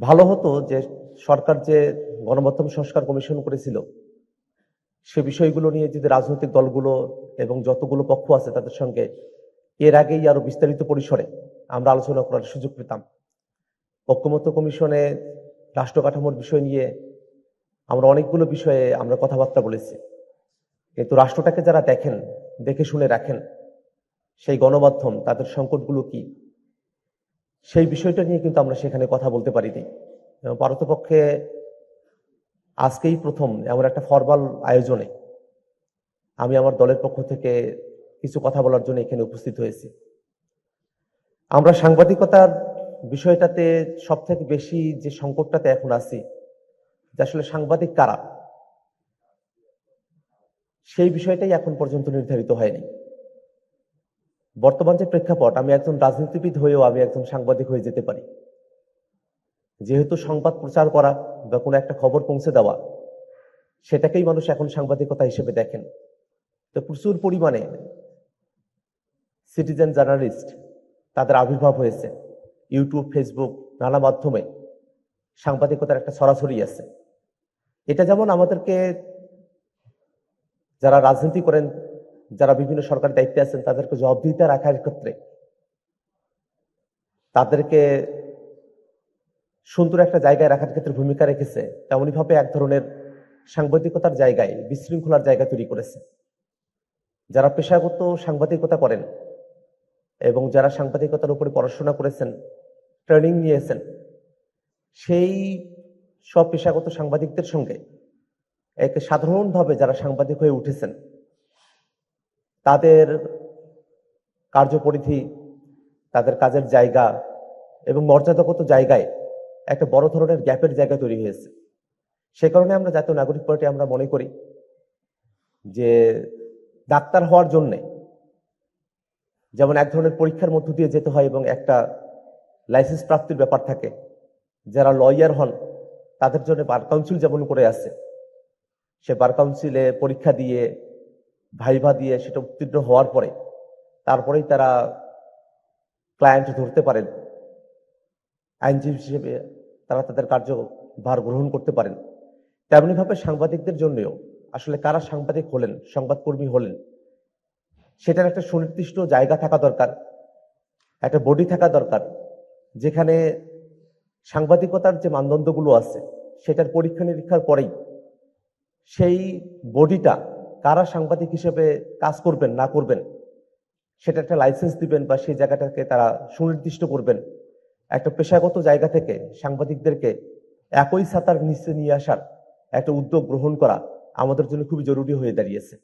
ভালো হতো যে সরকার যে গণমাধ্যম সংস্কার কমিশন করেছিল, সে বিষয়গুলো নিয়ে যদি রাজনৈতিক দলগুলো এবং যতগুলো পক্ষ আছে তাদের সঙ্গে, এর আগেই আরও বিস্তারিত পরিসরে আমরা আলোচনা করার সুযোগ পেতাম। ঐক্যমত্য কমিশনে রাষ্ট্র কাঠামোর বিষয় নিয়ে আমরা অনেকগুলো বিষয়ে আমরা কথাবার্তা বলেছি। কিন্তু রাষ্ট্রটাকে যারা দেখেন, দেখে শুনে রাখেন, সেই গণমাধ্যম, তাদের সংকটগুলো কি? সেই বিষয়টা নিয়ে কিন্তু আমরা সেখানে কথা বলতে পারিনি। এবং পারতপক্ষে আজকেই প্রথম এমন একটা ফরমাল আয়োজনে আমি আমার দলের পক্ষ থেকে কিছু কথা বলার জন্য এখানে উপস্থিত হয়েছি। আমরা সাংবাদিকতার বিষয়টাতে সব থেকে বেশি যে সংকটটাতে এখন আছি, যে আসলে সাংবাদিক কারা, সেই বিষয়টাই এখন পর্যন্ত নির্ধারিত হয়নি। বর্তমান যে প্রেক্ষাপট, আমি একজন রাজনীতিবিদ হয়েও আমি একজন সাংবাদিক হয়ে যেতে পারি। যেহেতু সংবাদ প্রচার করা বা কোনো একটা খবর পৌঁছে দেওয়া, সেটাকেই মানুষ এখন সাংবাদিকতা হিসেবে দেখেন। তো প্রচুর পরিমাণে সিটিজেন জার্নালিস্ট তাদের আবির্ভাব হয়েছে। ইউটিউব ফেসবুক নানা মাধ্যমে সাংবাদিকতার একটা সরাসরি আছে। এটা যেমন আমাদেরকে যারা রাজনীতি করেন যারা বিভিন্ন সরকারি দায়িত্বে আছেন, তাদেরকে জবাবদিহিতা রাখার ক্ষেত্রে তাদেরকে সুন্দর একটা জায়গায় রাখার ক্ষেত্রে ভূমিকা রেখেছে। তেমনই ভাবে এক ধরনের সাংবাদিকতার জায়গায়, বিশৃঙ্খলার জায়গা তৈরি করেছে। যারা পেশাগত সাংবাদিকতা করেন এবং যারা সাংবাদিকতার উপরে পড়াশোনা করেছেন, ট্রেনিং নিয়েছেন, সেই সব পেশাগত সাংবাদিকদের সঙ্গে এক সাধারণভাবে যারা সাংবাদিক হয়ে উঠেছেন তাদের কার্যপরিধি, তাদের কাজের জায়গা এবং মর্যাদাগত জায়গায় একটা বড় ধরনের গ্যাপের জায়গা তৈরি হয়েছে। সে কারণে আমরা জাতীয় নাগরিক পার্টি আমরা মনে করি যে ডাক্তার হওয়ার জন্যে যেমন এক ধরনের পরীক্ষার মধ্য দিয়ে যেতে হয় এবং একটা লাইসেন্স প্রাপ্তির ব্যাপার থাকে, যারা লয়ার হন তাদের জন্য বার কাউন্সিল যেমন করে আছে, সে বার কাউন্সিলে পরীক্ষা দিয়ে ভাইভা দিয়ে সেটা উত্তীর্ণ হওয়ার পরে, তারপরেই তারা ক্লায়েন্ট ধরতে পারেন। আইনজীবী হিসেবে তারা তাদের কার্যভার গ্রহণ করতে পারেন। তেমনিভাবে সাংবাদিকদের জন্যও, আসলে কারা সাংবাদিক হলেন, সংবাদকর্মী হলেন, সেটার একটা সুনির্দিষ্ট জায়গা থাকা দরকার, একটা বডি থাকা দরকার, যেখানে সাংবাদিকতার যে মানদণ্ডগুলো আছে, সেটার পরীক্ষা নিরীক্ষার পরেই সেই বডিটা কারা সাংবাদিক হিসেবে কাজ করবেন, না করবেন, সেটা একটা লাইসেন্স দিবেন বা সেই জায়গাটাকে তারা সুনির্দিষ্ট করবেন। একটা পেশাগত জায়গা থেকে সাংবাদিকদেরকে একই ছাতার নিচে নিয়ে আসার একটা উদ্যোগ গ্রহণ করা আমাদের জন্য খুবই জরুরি হয়ে দাঁড়িয়েছে।